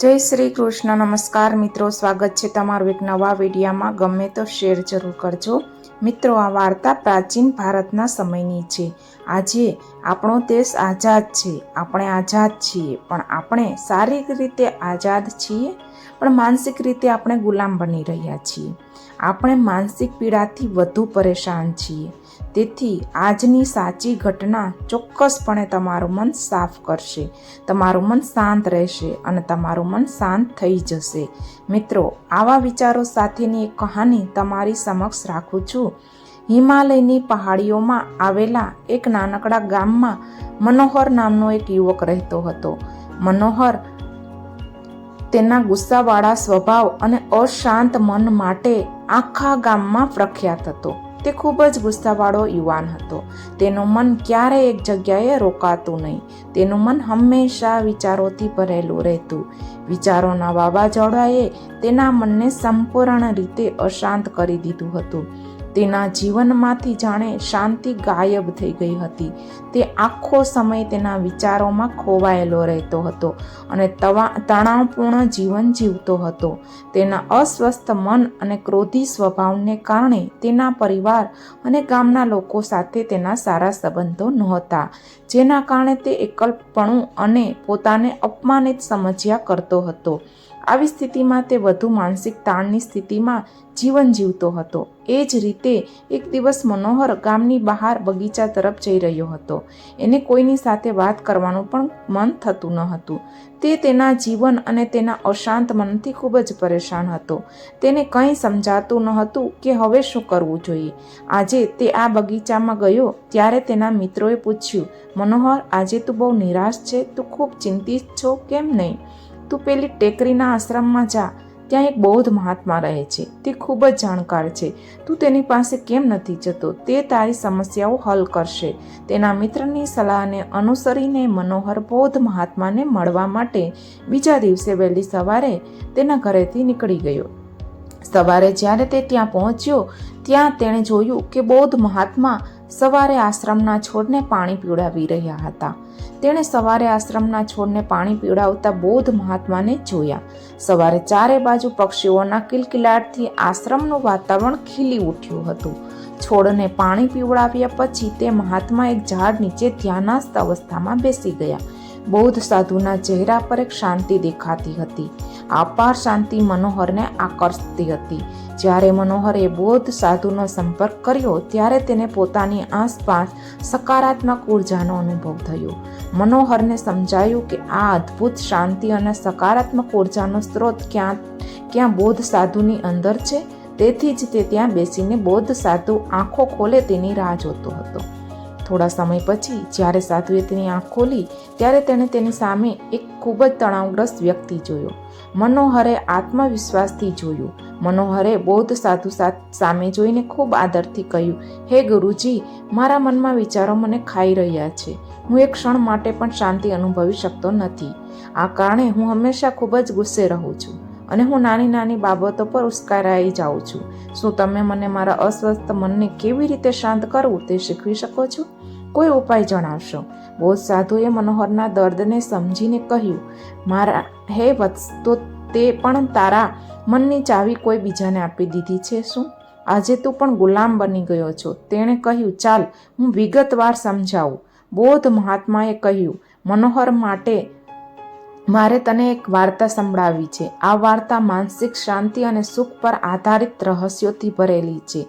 જય શ્રી કૃષ્ણ, નમસ્કાર મિત્રો, સ્વાગત છે તમારું એક નવા વિડીયામાં. ગમે તો શેર જરૂર કરજો. મિત્રો, આ વાર્તા પ્રાચીન ભારતના સમયની છે. આજે આપણો દેશ આઝાદ છે. આપણે આઝાદ છીએ, પણ આપણે શારીરિક રીતે આઝાદ છીએ, પણ માનસિક રીતે આપણે ગુલામ બની રહ્યા છીએ. આપણે માનસિક પીડાથી વધુ પરેશાન છીએ. તેથી આજની સાચી ઘટના ચોક્કસપણે તમારું મન સાફ કરશે, તમારું મન શાંત રહેશે અને તમારું મન શાંત થઈ જશે. મિત્રો, આવા વિચારો સાથેની એક કહાની તમારી સમક્ષ રાખું છું. હિમાલયની પહાડીઓમાં આવેલા એક નાનકડા ગામમાં મનોહર નામનો એક યુવક રહેતો હતો. મનોહર તેના ગુસ્સાવાળા સ્વભાવ અને અશાંત મન માટે આખા ગામમાં પ્રખ્યાત હતો. તે ખૂબ જ ગુસ્સાવાળો યુવાન હતો. તેનું મન ક્યારેય એક જગ્યાએ રોકાતું નહીં. તેનું મન હંમેશા વિચારોથી ભરેલું રહેતું. વિચારોના વાવાઝોડાએ તેના મનને સંપૂર્ણ રીતે અશાંત કરી દીધું હતું. તેના જીવનમાંથી જાણે શાંતિ ગાયબ થઈ ગઈ હતી. તે આખો સમય તેના વિચારોમાં ખોવાયેલો રહેતો હતો અને તવા, તણાવપૂર્ણ જીવન જીવતો હતો. તેના અસ્વસ્થ મન અને ક્રોધી સ્વભાવને કારણે તેના પરિવાર અને ગામના લોકો સાથે તેના સારા સંબંધો નહોતા, જેના કારણે તે એકલપણું અને પોતાને અપમાનિત સમજ્યા કરતો હતો. આવી સ્થિતિમાં તે વધુ માનસિક તાણની સ્થિતિમાં જીવન જીવતો હતો. એ જ રીતે એક દિવસ મનોહર ગામની બહાર બગીચા તરફ જઈ રહ્યો હતો. એને કોઈની સાથે વાત કરવાનું પણ મન થતું ન હતું. તે તેના જીવન અને તેના અશાંત મનથી ખૂબ જ પરેશાન હતો. તેને કંઈ સમજાતું ન હતું કે હવે શું કરવું જોઈએ. આજે તે આ બગીચામાં ગયો ત્યારે તેના મિત્રોએ પૂછ્યું, મનોહર, આજે તું બહુ નિરાશ છે? તું ખૂબ ચિંતિત છો? કેમ નહીં? તું પેલી ટેકરીના આશ્રમમાં જા, ત્યાં એક બૌદ્ધ મહાત્મા રહે છે, તે ખૂબ જ જાણકાર છે. તું તેની પાસે કેમ નથી જતો? તે તારી સમસ્યાઓ હલ કરશે. તેના મિત્રની સલાહને અનુસરીને મનોહર બૌદ્ધ મહાત્માને મળવા માટે બીજા દિવસે વહેલી સવારે તેના ઘરેથી નીકળી ગયો. સવારે જ્યારે તે ત્યાં પહોંચ્યો, ત્યાં તેણે જોયું કે બૌદ્ધ મહાત્મા સવારે આશ્રમના છોડને પાણી પીવડાવી રહ્યા હતા. તેણે સવારે આશ્રમના છોડને પાણી પીવડાવતા બૌદ્ધ મહાત્માને જોયા. સવારે ચારે બાજુ પક્ષીઓના કિલકિલાટથી આશ્રમનું વાતાવરણ ખીલી ઉઠ્યું હતું. છોડને પાણી પીવડાવ્યા પછી તે મહાત્મા એક ઝાડ નીચે ધ્યાનાસ્થ અવસ્થામાં બેસી ગયા. બૌદ્ધ સાધુના ચહેરા પર એક શાંતિ દેખાતી હતી. અપાર શાંતિ મનોહરને આકર્ષતી હતી. જ્યારે મનોહરે બૌદ્ધ સાધુનો સંપર્ક કર્યો, ત્યારે તેને પોતાની આસપાસ સકારાત્મક ઉર્જાનો અનુભવ થયો. મનોહરને સમજાયું કે આ અદ્ભુત શાંતિ અને સકારાત્મક ઉર્જાનો સ્ત્રોત ક્યાં ક્યાં બૌદ્ધ સાધુની અંદર છે? તેથી જ તે ત્યાં બેસીને બૌદ્ધ સાધુ આંખો ખોલે તેની રાહ જોતો હતો. થોડા સમય પછી, જ્યારે સાધુએ તેની આંખ ખોલી, ત્યારે તેણે તેની સામે એક ખૂબ જ તણાવગ્રસ્ત વ્યક્તિ જોયો. મનોહરે આત્મવિશ્વાસથી જોયું. મનોહરે બૌદ્ધ સાધુ સામે જોઈને ખૂબ આદરથી કહ્યું, હે ગુરુજી, મારા મનમાં વિચારો મને ખાઈ રહ્યા છે. હું એક ક્ષણ માટે પણ શાંતિ અનુભવી શકતો નથી. આ કારણે હું હંમેશા ખૂબ જ ગુસ્સે રહું છું અને હું નાની નાની બાબતો પર ઉશ્કેરાઈ જાઉં છું. શું તમે મને મારા અસ્વસ્થ મનને કેવી રીતે શાંત કરવું તે શીખવી શકો છો? કોઈ ઉપાય જણાવશો? બોધ સાધુએ મનોહરના દર્દને સમજીને કહ્યું, મારા, હે વત્સ, તો તે પણ તારા મનની ચાવી કોઈ બીજાને આપી દીધી છે શું? આજે તું પણ ગુલામ બની ગયો છો. તેણે કહ્યું, ચાલ, હું વિગતવાર સમજાવું. બોધ મહાત્માએ કહ્યું, મનોહર માટે મારે તને એક વાર્તા સંભળાવી છે. આ વાર્તા માનસિક શાંતિ અને સુખ પર આધારિત રહસ્યોથી ભરેલી છે.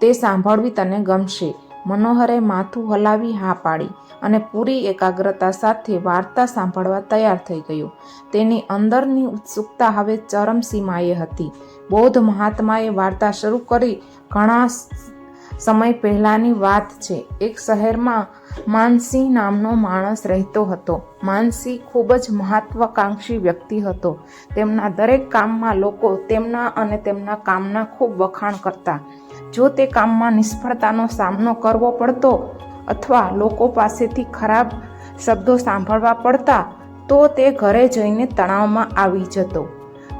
તે સાંભળવી તને ગમશે. મનોહરે માથું હલાવી હા પાડી અને પૂરી એકાગ્રતા સાથે વાર્તા સાંભળવા તૈયાર થઈ ગયો. તેની અંદરની ઉત્સુકતા હવે ચરમસીમાએ હતી. બૌદ્ધ મહાત્માએ વાર્તા શરૂ કરી ઘણા સમય પહેલાંની વાત છે. એક શહેરમાં માનસિંહ નામનો માણસ રહેતો હતો. માનસિંહ ખૂબ જ મહત્વાકાંક્ષી વ્યક્તિ હતો. તેમના દરેક કામમાં લોકો તેમના અને તેમના કામના ખૂબ વખાણ કરતા. જો તે કામમાં નિષ્ફળતાનો સામનો કરવો પડતો અથવા લોકો પાસેથી ખરાબ શબ્દો સાંભળવા પડતા, તો તે ઘરે જઈને તણાવમાં આવી જતો.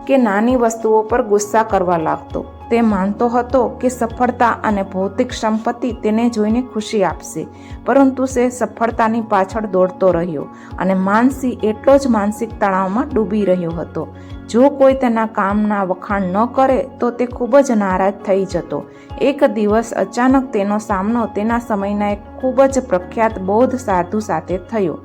કે નાની વસ્તુઓ પર ગુસ્સા કરવા લાગતો. તે માનતો હતો કે સફળતા અને ભૌતિક સંપત્તિ તેને જોઈને ખુશી આપશે, પરંતુ તે સફળતાની પાછળ દોડતો રહ્યો અને માનસી એટલો જ માનસિક તણાવમાં ડૂબી રહ્યો હતો. જો કોઈ તેના કામના વખાણ ન કરે, તો તે ખૂબ જ નારાજ થઈ જતો. એક દિવસ અચાનક તેનો સામનો તેના સમયના એક ખૂબ જ પ્રખ્યાત બૌદ્ધ સાધુ સાથે થયો.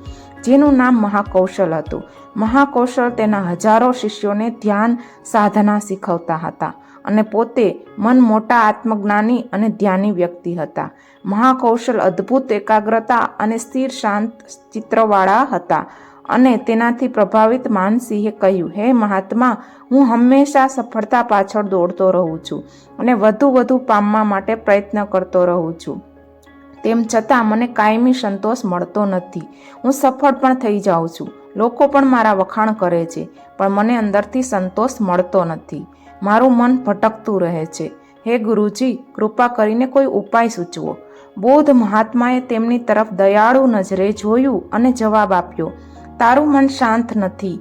જેનું નામ મહાકૌશલ હતું. મહાકૌશલ તેના હજારો શિષ્યોને ધ્યાન સાધના શીખવતા હતા અને પોતે મન મોટા આત્મજ્ઞાની અને ધ્યાની વ્યક્તિ હતા. મહાકૌશલ અદ્ભુત એકાગ્રતા અને સ્થિર શાંત ચિત્રવાળા હતા અને તેનાથી પ્રભાવિત માનસિંહે કહ્યું, હે મહાત્મા, હું હંમેશા સફળતા પાછળ દોડતો રહું છું અને વધુ વધુ પામવા માટે પ્રયત્ન કરતો રહું છું. તેમ છતાં મને કાયમી સંતોષ મળતો નથી. હું સફળ પણ થઈ જાઉં છું. લોકો પણ મારા વખાણ કરે છે, પણ મને અંદરથી સંતોષ મળતો નથી. મારું મન ભટકતું રહે છે. હે ગુરુજી, કૃપા કરીને કોઈ ઉપાય સૂચવો. બૌદ્ધ મહાત્માએ તેમની તરફ દયાળુ નજરે જોયું અને જવાબ આપ્યો, તારું મન શાંત નથી.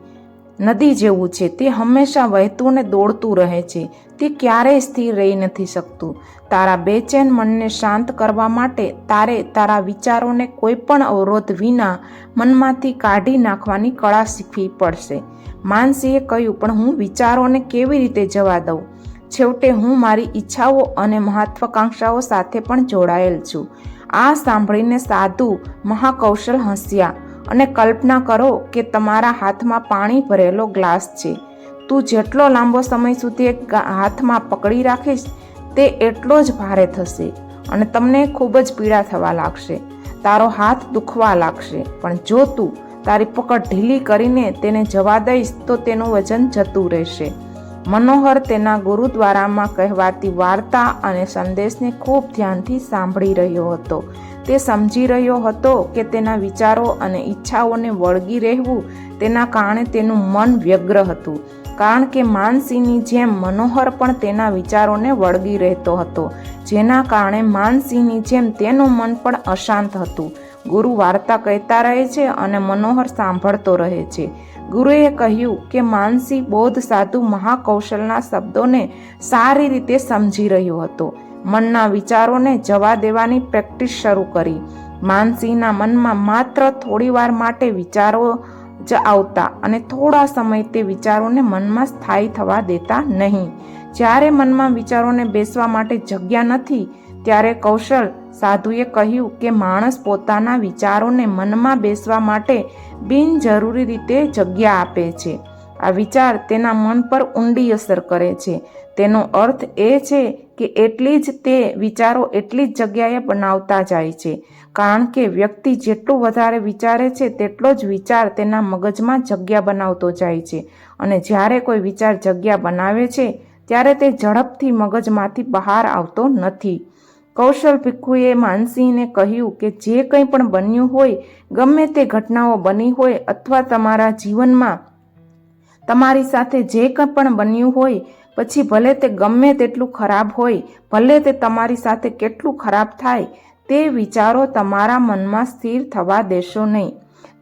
નદી જેવું છે. તે હંમેશા વહેતું ને દોડતું રહે છે. તે ક્યારેય સ્થિર રહી નથી શકતું. તારા બેચેન મનને શાંત કરવા માટે તારે તારા વિચારોને કોઈ પણ અવરોધ વિના મનમાંથી કાઢી નાખવાની કળા શીખવી પડશે. માનસીએ કહ્યું, પણ હું વિચારોને કેવી રીતે જવા દઉં? છેવટે હું મારી ઈચ્છાઓ અને મહત્વાકાંક્ષાઓ સાથે પણ જોડાયેલ છું. આ સાંભળીને સાધુ મહાકૌશલ હસ્યા. અને કલ્પના કરો કે તમારા હાથમાં પાણી ભરેલો ગ્લાસ છે. તું જેટલો લાંબો સમય સુધી હાથમાં પકડી રાખીશ, તે એટલો જ ભારે થશે અને તમને ખૂબ જ પીડા થવા લાગશે. તારો હાથ દુખવા લાગશે, પણ જો તું તારી પકડ ઢીલી કરીને તેને જવા દઈશ, તો તેનું વજન જતું રહેશે. મનોહર તેના ગુરુદ્વારામાં કહેવાતી વાર્તા અને સંદેશને ખૂબ ધ્યાનથી સાંભળી રહ્યો હતો. તે સમજી રહ્યો હતો કે તેના વિચારો અને ઈચ્છાઓને વળગી રહેવું તેના કારણે તેનું મન વ્યગ્ર હતું. કારણ કે માનસિંહની જેમ મનોહર પણ તેના વિચારોને વળગી રહેતો હતો, જેના કારણે માનસિંહની જેમ તેનું મન પણ અશાંત હતું. ગુરુ વાર્તા કહેતા રહે છે અને મનોહર સાંભળતો રહે છે. ગુરુએ કહ્યું કે માનસી બોધ સાધુ મહાકૌશલના શબ્દોને સારી રીતે સમજી રહ્યો હતો. મનના વિચારોને જવા દેવાની પ્રેક્ટિસ શરૂ કરી. માનસિંહના મનમાં માત્ર થોડીવાર માટે વિચારો જ આવતા અને થોડા સમય તે વિચારોને મનમાં સ્થાયી થવા દેતા નહીં. જ્યારે મનમાં વિચારોને બેસવા માટે જગ્યા નથી, ત્યારે કૌશલ સાધુએ કહ્યું કે માણસ પોતાના વિચારોને મનમાં બેસવા માટે બિનજરૂરી રીતે જગ્યા આપે છે. આ વિચાર તેના મન પર ઊંડી અસર કરે છે. તેનો અર્થ એ છે કે એટલી જ તે વિચારો એટલી જ જગ્યાએ બનાવતા જાય છે. કારણ કે વ્યક્તિ જેટલું વધારે વિચારે છે, તેટલો જ વિચાર તેના મગજમાં જગ્યા બનાવતો જાય છે. અને જ્યારે કોઈ વિચાર જગ્યા બનાવે છે, ત્યારે તે ઝડપથી મગજમાંથી બહાર આવતો નથી. કૌશલ ભિખુએ માનસિંહને કહ્યું કે જે કંઈ પણ બન્યું હોય, ગમે તે ઘટનાઓ બની હોય અથવા તમારા જીવનમાં તમારી સાથે જે કંઈ પણ બન્યું હોય, પછી ભલે તે ગમે તેટલું ખરાબ હોય, ભલે તે તમારી સાથે કેટલું ખરાબ થાય, તે વિચારો તમારા મનમાં સ્થિર થવા દેશો નહીં.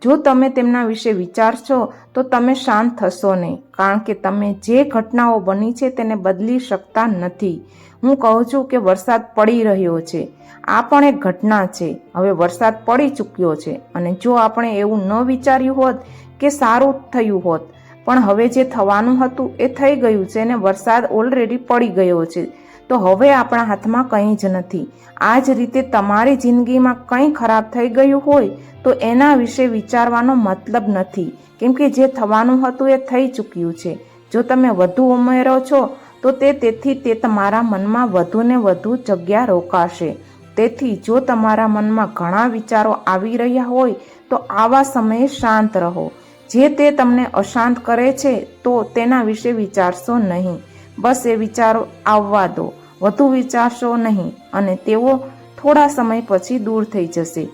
જો તમે તેમના વિશે વિચારશો, તો તમે શાંત થશો નહીં, કારણ કે તમે જે ઘટનાઓ બની છે તેને બદલી શકતા નથી. હું કહું છું કે વરસાદ પડી રહ્યો છે. આ પણ એક ઘટના છે. હવે વરસાદ પડી ચૂક્યો છે. અને જો આપણે એવું ન વિચાર્યું હોત કે સારું થયું હોત પણ હવે જે થવાનું હતું એ થઈ ગયું છે અને વરસાદ ઓલરેડી પડી ગયો છે. તો હવે આપણા હાથમાં કંઈ જ નથી. આ જ રીતે તમારી જિંદગીમાં કંઈ ખરાબ થઈ ગયું હોય તો એના વિશે વિચારવાનો મતલબ નથી. કેમ કે જે થવાનું હતું એ થઈ ચૂક્યું છે. જો તમે વધુ ઉમેરો છો, તો તે તેથી તે તમારા મનમાં વધુ ને વધુ જગ્યા રોકાશે. તેથી જો તમારા મનમાં ઘણા વિચારો આવી રહ્યા હોય, તો આવા સમયે શાંત રહો. જે તે તમને અશાંત કરે છે, તો તેના વિશે વિચારશો નહીં. બસ એ વિચારો આવવા દો. વધુ વિચારશો નહીં અને તેઓ થોડા સમય પછી દૂર થઈ જશે.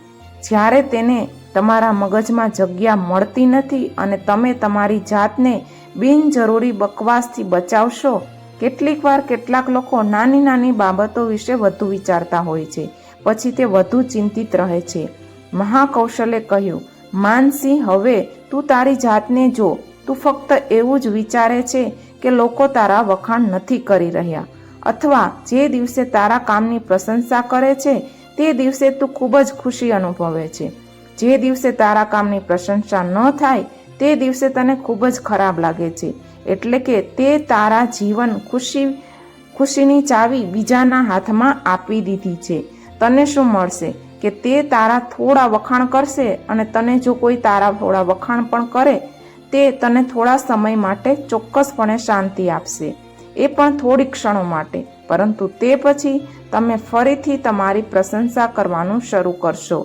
જ્યારે તેને તમારા મગજમાં જગ્યા મળતી નથી અને તમે તમારી જાતને બિનજરૂરી બકવાસથી બચાવશો, કેટલીક વાર કેટલાક લોકો નાની નાની બાબતો વિશે વધુ વિચારતા હોય છે. પછી તે વધુ ચિંતિત રહે છે. મહાકૌશલે કહ્યું માનસિંહ હવે તું તારી જાતને જો. તું ફક્ત એવું જ વિચારે છે કે લોકો તારા વખાણ નથી કરી રહ્યા. અથવા જે દિવસે તારા કામની પ્રશંસા કરે છે, તે દિવસે તું ખૂબ જ ખુશી અનુભવે છે. જે દિવસે તારા કામની પ્રશંસા ન થાય, તે દિવસે તને ખૂબ જ ખરાબ લાગે છે. એટલે કે તે તારા જીવન ખુશી, ખુશીની ચાવી બીજાના હાથમાં આપી દીધી છે. તને શું મળશે? કે તે તારા થોડા વખાણ કરશે અને તને જો કોઈ તારા થોડા વખાણ પણ કરે, તે તને થોડા સમય માટે ચોક્કસપણે શાંતિ આપશે. એ પણ થોડી ક્ષણો માટે. પરંતુ તે પછી તમે ફરીથી તમારી પ્રશંસા કરવાનું શરૂ કરશો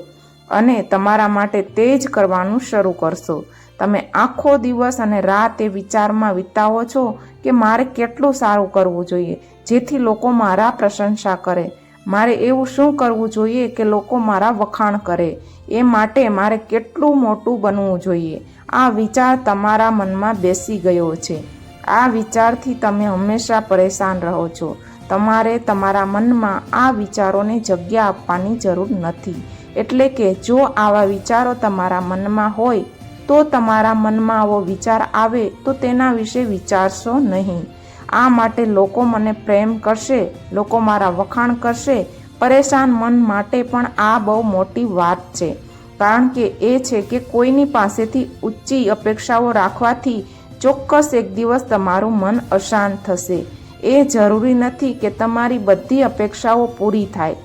અને તમારા માટે તે જ કરવાનું શરૂ કરશો. તમે આખો દિવસ અને રાત એ વિચારમાં વિતાવો છો કે મારે કેટલું સારું કરવું જોઈએ, જેથી લોકો મારા પ્રશંસા કરે. મારે એવું શું કરવું જોઈએ કે લોકો મારા વખાણ કરે? એ માટે મારે કેટલું મોટું બનવું જોઈએ? આ વિચાર તમારા મનમાં બેસી ગયો છે. આ વિચારથી તમે હંમેશા પરેશાન રહો છો. તમારે તમારા મનમાં આ વિચારોને જગ્યા આપવાની જરૂર નથી. એટલે કે જો આવા વિચારો તમારા મનમાં હોય, તો તમારા મનમાં આવો વિચાર આવે તો તેના વિશે વિચારશો નહીં. આ માટે લોકો મને પ્રેમ કરશે, લોકો મારા વખાણ કરશે. પરેશાન મન માટે પણ આ બહુ મોટી વાત છે. કારણ કે એ છે કે કોઈની પાસેથી ઊંચી અપેક્ષાઓ રાખવાથી ચોક્કસ એક દિવસ તમારું મન અશાંત થશે. એ જરૂરી નથી કે તમારી બધી અપેક્ષાઓ પૂરી થાય.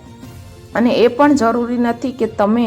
અને એ પણ જરૂરી નથી કે તમે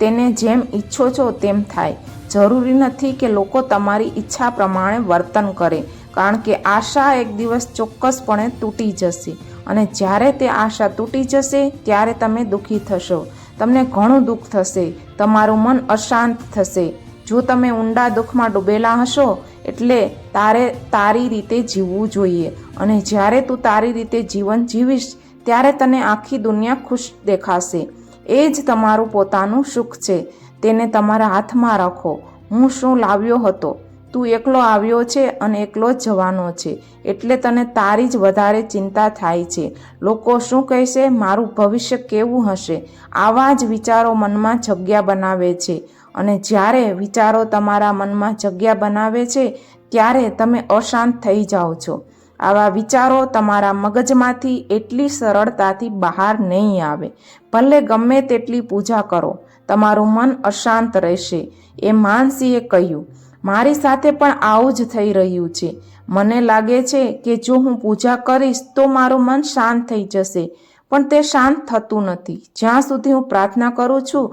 તેને જેમ ઈચ્છો છો તેમ થાય. જરૂરી નથી કે લોકો તમારી ઈચ્છા પ્રમાણે વર્તન કરે. કારણ કે આશા એક દિવસ ચોક્કસપણે તૂટી જશે. અને જ્યારે તે આશા તૂટી જશે, ત્યારે તમે દુઃખી થશો. તમને ઘણું દુઃખ થશે. તમારું મન અશાંત થશે. જો તમે ઊંડા દુઃખમાં ડૂબેલા હશો, એટલે તારે તારી રીતે જીવવું જોઈએ. અને જ્યારે તું તારી રીતે જીવન જીવીશ, ત્યારે તને આખી દુનિયા ખુશ દેખાશે. એ જ તમારું પોતાનું સુખ છે. તેને તમારા હાથમાં રાખો. હું શું લાવ્યો હતો? તું એકલો આવ્યો છે અને એકલો જ જવાનો છે, એટલે તને તારી જ વધારે ચિંતા થાય છે. લોકો શું કહેશે? મારું ભવિષ્ય કેવું હશે? આવા જ વિચારો મનમાં જગ્યા બનાવે છે. અને જ્યારે વિચારો તમારા મનમાં જગ્યા બનાવે છે, ત્યારે તમે અશાંત થઈ જાઓ છો. આવા વિચારો તમારા મગજમાંથી એટલી સરળતાથી બહાર નહીં આવે. ભલે ગમે તેટલી પૂજા કરો, તમારું મન અશાંત રહેશે. એ માનસીએ કહ્યું. મારી સાથે પણ આવું જ થઈ રહ્યું છે. મને લાગે છે કે જો હું પૂજા કરીશ તો મારું મન શાંત થઈ જશે, પણ તે શાંત થતું નથી. જ્યાં સુધી હું પ્રાર્થના કરું છું